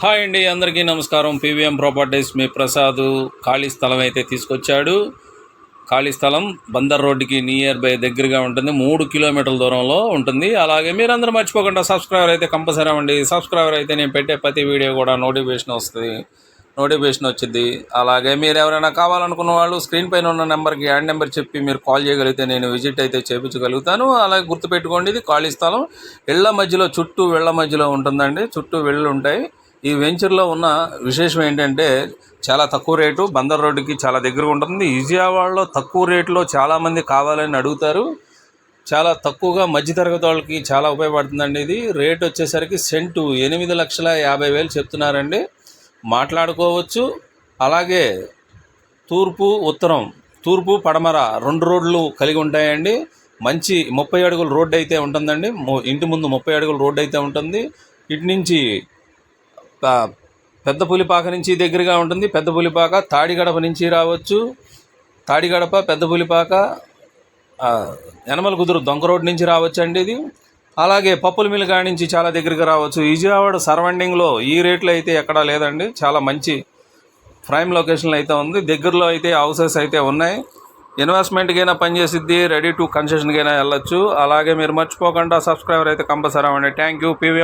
Hi అండి అందరికీ నమస్కారం. పీవీఎం ప్రాపర్టీస్ మీ ప్రసాద్ ఖాళీ స్థలం అయితే తీసుకొచ్చాడు. ఖాళీ స్థలం బందర్ రోడ్డుకి నియర్ బై దగ్గరగా ఉంటుంది. మూడు కిలోమీటర్ల దూరంలో ఉంటుంది. అలాగే మీరందరూ మర్చిపోకుండా సబ్స్క్రైబర్ అయితే కంపల్సరీ అవ్వండి. సబ్స్క్రైబర్ అయితే నేను పెట్టే ప్రతి వీడియో కూడా నోటిఫికేషన్ వస్తుంది. నోటిఫికేషన్ వచ్చింది. అలాగే మీరు ఎవరైనా కావాలనుకున్న వాళ్ళు స్క్రీన్ పైన ఉన్న నెంబర్కి యాడ్ నెంబర్ చెప్పి మీరు కాల్ చేయగలిగితే నేను విజిట్ అయితే చేయించగలుగుతాను అలాగే గుర్తుపెట్టుకోండి ఇది ఖాళీ స్థలం. ఇళ్ళ మధ్యలో చుట్టూ వెళ్ళ మధ్యలో ఉంటుందండి. చుట్టూ వెళ్ళు ఉంటాయి. ఈ వెంచర్లో ఉన్న విశేషం ఏంటంటే చాలా తక్కువ రేటు బందర్ రోడ్డుకి చాలా దగ్గరగా ఉంటుంది విజయవాడలో తక్కువ రేట్లో చాలామంది కావాలని అడుగుతారు. చాలా తక్కువగా మధ్యతరగతి వాళ్ళకి చాలా ఉపయోగపడుతుందండి ఇది. రేట్ వచ్చేసరికి సెంటు ఎనిమిది లక్షల యాభై వేలు చెప్తున్నారండి. మాట్లాడుకోవచ్చు. అలాగే తూర్పు ఉత్తరం తూర్పు పడమర రెండు రోడ్లు కలిగి ఉంటాయండి. మంచి ముప్పై అడుగుల రోడ్డు అయితే ఉంటుందండి. ఇంటి ముందు ముప్పై అడుగుల రోడ్డు అయితే ఉంటుంది. ఇటు నుంచి పెద్ద పులిపాక నుంచి దగ్గరగా ఉంటుంది. పెద్ద పులిపాక తాడిగడప నుంచి రావచ్చు. తాడిగడప పెద్ద పులిపాక ఆ, యనమల కుదురు దొంగ రోడ్ నుంచి రావచ్చు అండి ఇది. అలాగే పప్పుల మిల్ కాడి నుంచి చాలా దగ్గరికి రావచ్చు. విజయవాడ సరౌండింగ్లో ఈ రేట్లో అయితే ఎక్కడా లేదండి. చాలా మంచి ప్రైమ్ లొకేషన్లో అయితే ఉంది. దగ్గరలో అయితే హౌసెస్ అయితే ఉన్నాయి. ఇన్వెస్ట్మెంట్కైనా పనిచేసిద్ది రెడీ టు కన్సెషన్కైనా వెళ్ళొచ్చు. అలాగే మీరు మర్చిపోకుండా సబ్స్క్రైబర్ అయితే కంపల్సరీ అవ్వండి. Thank you. పీవీ